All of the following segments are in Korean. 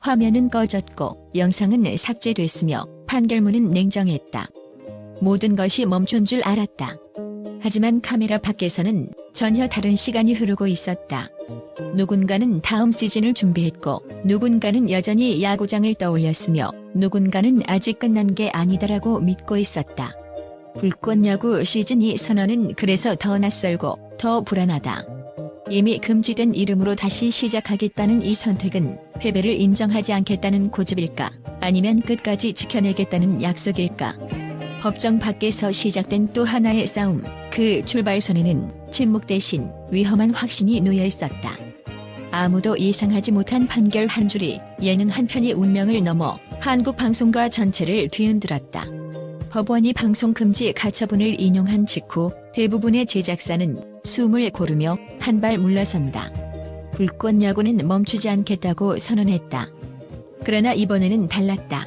화면은 꺼졌고 영상은 삭제됐으며 판결문은 냉정했다. 모든 것이 멈춘 줄 알았다. 하지만 카메라 밖에서는 전혀 다른 시간이 흐르고 있었다. 누군가는 다음 시즌을 준비했고 누군가는 여전히 야구장을 떠올렸으며 누군가는 아직 끝난 게 아니다라고 믿고 있었다. 불꽃 야구 시즌 2 선언은 그래서 더 낯설고 더 불안하다. 이미 금지된 이름으로 다시 시작하겠다는 이 선택은 패배를 인정하지 않겠다는 고집일까 아니면 끝까지 지켜내겠다는 약속일까 법정 밖에서 시작된 또 하나의 싸움 그 출발선에는 침묵 대신 위험한 확신이 놓여 있었다. 아무도 예상하지 못한 판결 한 줄이 예능 한 편의 운명을 넘어 한국 방송과 전체를 뒤흔들었다. 법원이 방송 금지 가처분을 인용한 직후 대부분의 제작사는 숨을 고르며 한 발 물러선다. 불꽃 야구는 멈추지 않겠다고 선언했다. 그러나 이번에는 달랐다.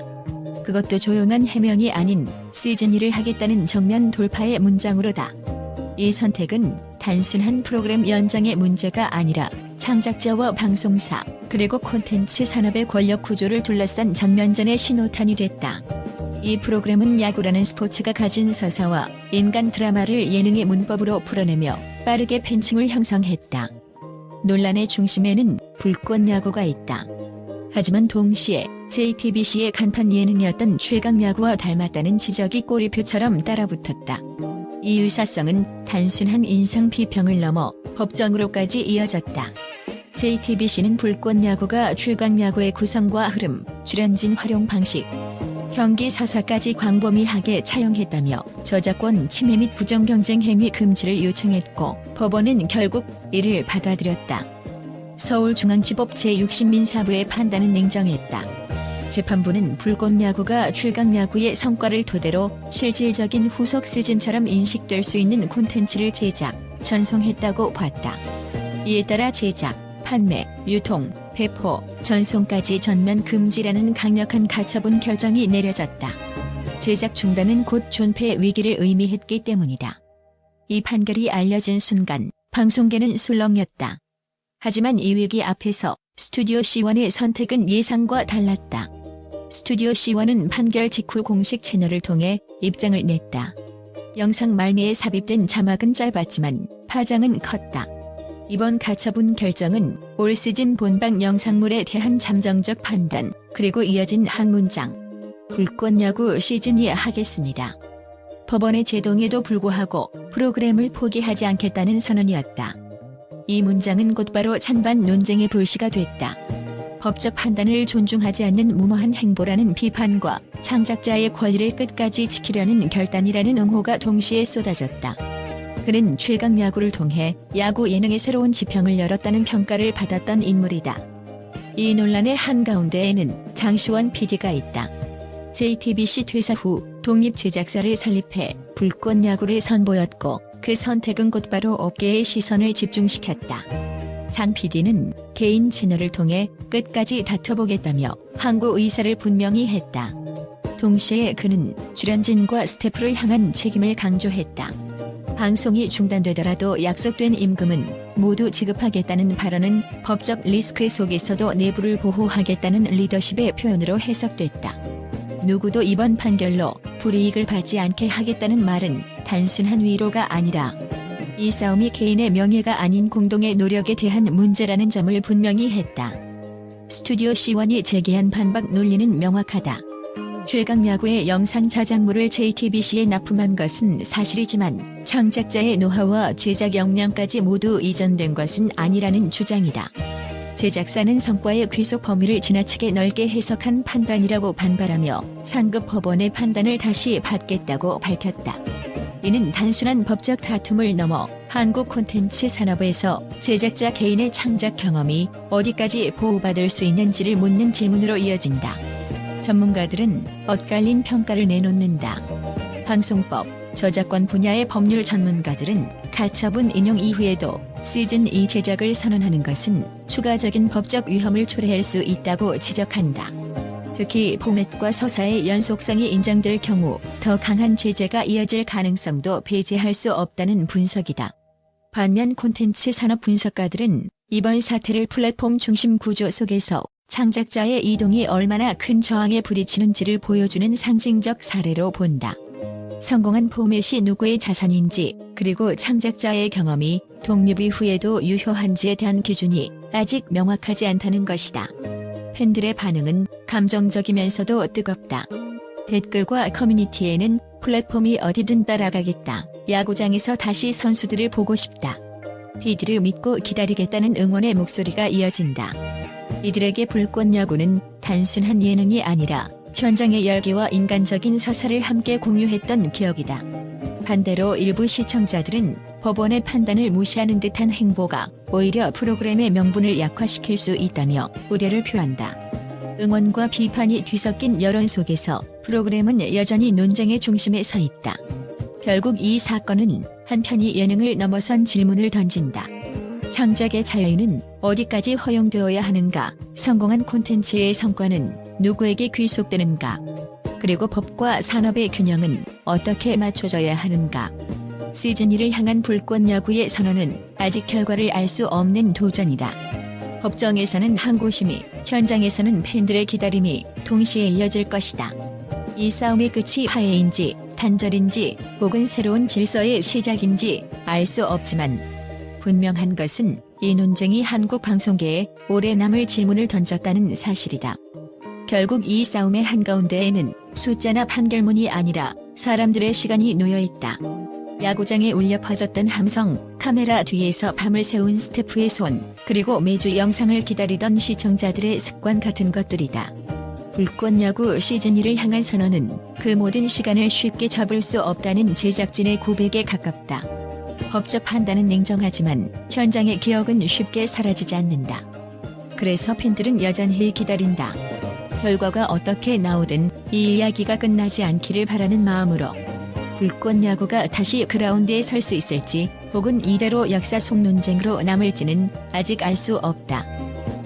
그것도 조용한 해명이 아닌 시즌 2를 하겠다는 정면 돌파의 문장으로다. 이 선택은 단순한 프로그램 연장의 문제가 아니라 창작자와 방송사 그리고 콘텐츠 산업의 권력 구조를 둘러싼 전면전의 신호탄이 됐다. 이 프로그램은 야구라는 스포츠가 가진 서사와 인간 드라마를 예능의 문법으로 풀어내며 빠르게 팬층을 형성했다. 논란의 중심에는 불꽃 야구가 있다. 하지만 동시에 JTBC의 간판 예능이었던 최강 야구와 닮았다는 지적이 꼬리표처럼 따라붙었다. 이 유사성은 단순한 인상 비평을 넘어 법정으로까지 이어졌다. JTBC는 불꽃 야구가 최강 야구의 구성과 흐름, 출연진 활용 방식, 경기 서사까지 광범위하게 차용했다며 저작권 침해 및 부정 경쟁 행위 금지를 요청했고 법원은 결국 이를 받아들였다. 서울중앙지법 제60민사부의 판단은 냉정했다. 재판부는 불꽃 야구가 최강 야구의 성과를 토대로 실질적인 후속 시즌처럼 인식될 수 있는 콘텐츠를 제작, 전송했다고 봤다. 이에 따라 제작, 판매, 유통, 배포, 전송까지 전면 금지라는 강력한 가처분 결정이 내려졌다. 제작 중단은 곧 존폐 위기를 의미했기 때문이다. 이 판결이 알려진 순간 방송계는 술렁였다. 하지만 이 위기 앞에서 스튜디오 C1의 선택은 예상과 달랐다. 스튜디오 C1은 판결 직후 공식 채널을 통해 입장을 냈다. 영상 말미에 삽입된 자막은 짧았지만 파장은 컸다. 이번 가처분 결정은 올 시즌 본방 영상물에 대한 잠정적 판단, 그리고 이어진 한 문장. 불꽃 야구 시즌2 하겠습니다. 법원의 제동에도 불구하고 프로그램을 포기하지 않겠다는 선언이었다. 이 문장은 곧바로 찬반 논쟁의 불씨가 됐다. 법적 판단을 존중하지 않는 무모한 행보라는 비판과 창작자의 권리를 끝까지 지키려는 결단이라는 옹호가 동시에 쏟아졌다. 그는 최강 야구를 통해 야구 예능의 새로운 지평을 열었다는 평가를 받았던 인물이다. 이 논란의 한가운데에는 장시원 PD가 있다. JTBC 퇴사 후 독립 제작사를 설립해 불꽃 야구를 선보였고 그 선택은 곧바로 업계의 시선을 집중시켰다. 장 PD는 개인 채널을 통해 끝까지 다퉈보겠다며 항고 의사를 분명히 했다. 동시에 그는 출연진과 스태프를 향한 책임을 강조했다. 방송이 중단되더라도 약속된 임금은 모두 지급하겠다는 발언은 법적 리스크 속에서도 내부를 보호하겠다는 리더십의 표현으로 해석됐다. 누구도 이번 판결로 불이익을 받지 않게 하겠다는 말은 단순한 위로가 아니라 이 싸움이 개인의 명예가 아닌 공동의 노력에 대한 문제라는 점을 분명히 했다. 스튜디오 C1이 제기한 반박 논리는 명확하다. 최강 야구의 영상 저작물을 JTBC에 납품한 것은 사실이지만 창작자의 노하우와 제작 역량까지 모두 이전된 것은 아니라는 주장이다. 제작사는 성과의 귀속 범위를 지나치게 넓게 해석한 판단이라고 반발하며 상급 법원의 판단을 다시 받겠다고 밝혔다. 이는 단순한 법적 다툼을 넘어 한국 콘텐츠 산업에서 제작자 개인의 창작 경험이 어디까지 보호받을 수 있는지를 묻는 질문으로 이어진다. 전문가들은 엇갈린 평가를 내놓는다. 방송법, 저작권 분야의 법률 전문가들은 가처분 인용 이후에도 시즌 2 제작을 선언하는 것은 추가적인 법적 위험을 초래할 수 있다고 지적한다. 특히 포맷과 서사의 연속성이 인정될 경우 더 강한 제재가 이어질 가능성도 배제할 수 없다는 분석이다. 반면 콘텐츠 산업 분석가들은 이번 사태를 플랫폼 중심 구조 속에서 창작자의 이동이 얼마나 큰 저항에 부딪히는지를 보여주는 상징적 사례로 본다. 성공한 포맷이 누구의 자산인지 그리고 창작자의 경험이 독립 이후에도 유효한지에 대한 기준이 아직 명확하지 않다는 것이다. 팬들의 반응은 감정적이면서도 뜨겁다. 댓글과 커뮤니티에는 플랫폼이 어디든 따라가겠다. 야구장에서 다시 선수들을 보고 싶다. PD를 믿고 기다리겠다는 응원의 목소리가 이어진다. 이들에게 불꽃 야구는 단순한 예능이 아니라 현장의 열기와 인간적인 서사를 함께 공유했던 기억이다. 반대로 일부 시청자들은 법원의 판단을 무시하는 듯한 행보가 오히려 프로그램의 명분을 약화시킬 수 있다며 우려를 표한다. 응원과 비판이 뒤섞인 여론 속에서 프로그램은 여전히 논쟁의 중심에 서 있다. 결국 이 사건은 한편이 예능을 넘어선 질문을 던진다. 창작의 자유는 어디까지 허용되어야 하는가? 성공한 콘텐츠의 성과는 누구에게 귀속되는가? 그리고 법과 산업의 균형은 어떻게 맞춰져야 하는가? 시즌 2를 향한 불꽃 야구의 선언은 아직 결과를 알 수 없는 도전이다. 법정에서는 항고심이, 현장에서는 팬들의 기다림이 동시에 이어질 것이다. 이 싸움의 끝이 화해인지, 단절인지, 혹은 새로운 질서의 시작인지 알 수 없지만 분명한 것은 이 논쟁이 한국 방송계에 오래 남을 질문을 던졌다는 사실이다. 결국 이 싸움의 한가운데에는 숫자나 판결문이 아니라 사람들의 시간이 놓여 있다. 야구장에 울려 퍼졌던 함성, 카메라 뒤에서 밤을 새운 스태프의 손, 그리고 매주 영상을 기다리던 시청자들의 습관 같은 것들이다. 불꽃 야구 시즌 2를 향한 선언은 그 모든 시간을 쉽게 잡을 수 없다는 제작진의 고백에 가깝다. 법적 판단은 냉정하지만 현장의 기억은 쉽게 사라지지 않는다. 그래서 팬들은 여전히 기다린다. 결과가 어떻게 나오든 이 이야기가 끝나지 않기를 바라는 마음으로 불꽃 야구가 다시 그라운드에 설 수 있을지 혹은 이대로 역사 속 논쟁으로 남을지는 아직 알 수 없다.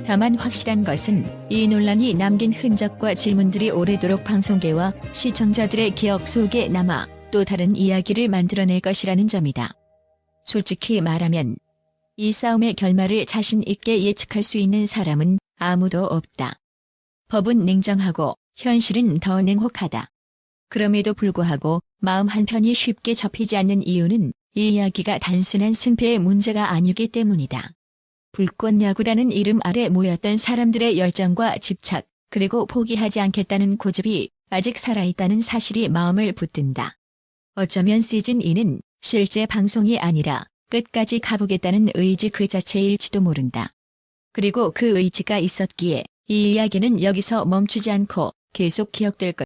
다만 확실한 것은 이 논란이 남긴 흔적과 질문들이 오래도록 방송계와 시청자들의 기억 속에 남아 또 다른 이야기를 만들어낼 것이라는 점이다. 솔직히 말하면 이 싸움의 결말을 자신 있게 예측할 수 있는 사람은 아무도 없다. 법은 냉정하고 현실은 더 냉혹하다. 그럼에도 불구하고 마음 한편이 쉽게 접히지 않는 이유는 이 이야기가 단순한 승패의 문제가 아니기 때문이다. 불꽃 야구라는 이름 아래 모였던 사람들의 열정과 집착, 그리고 포기하지 않겠다는 고집이 아직 살아있다는 사실이 마음을 붙든다. 어쩌면 시즌 2는 실제 방송이 아니라 끝까지 가보겠다는 의지 그 자체일지도 모른다. 그리고 그 의지가 있었기에 이 이야기는 여기서 멈추지 않고 계속 기억될 것.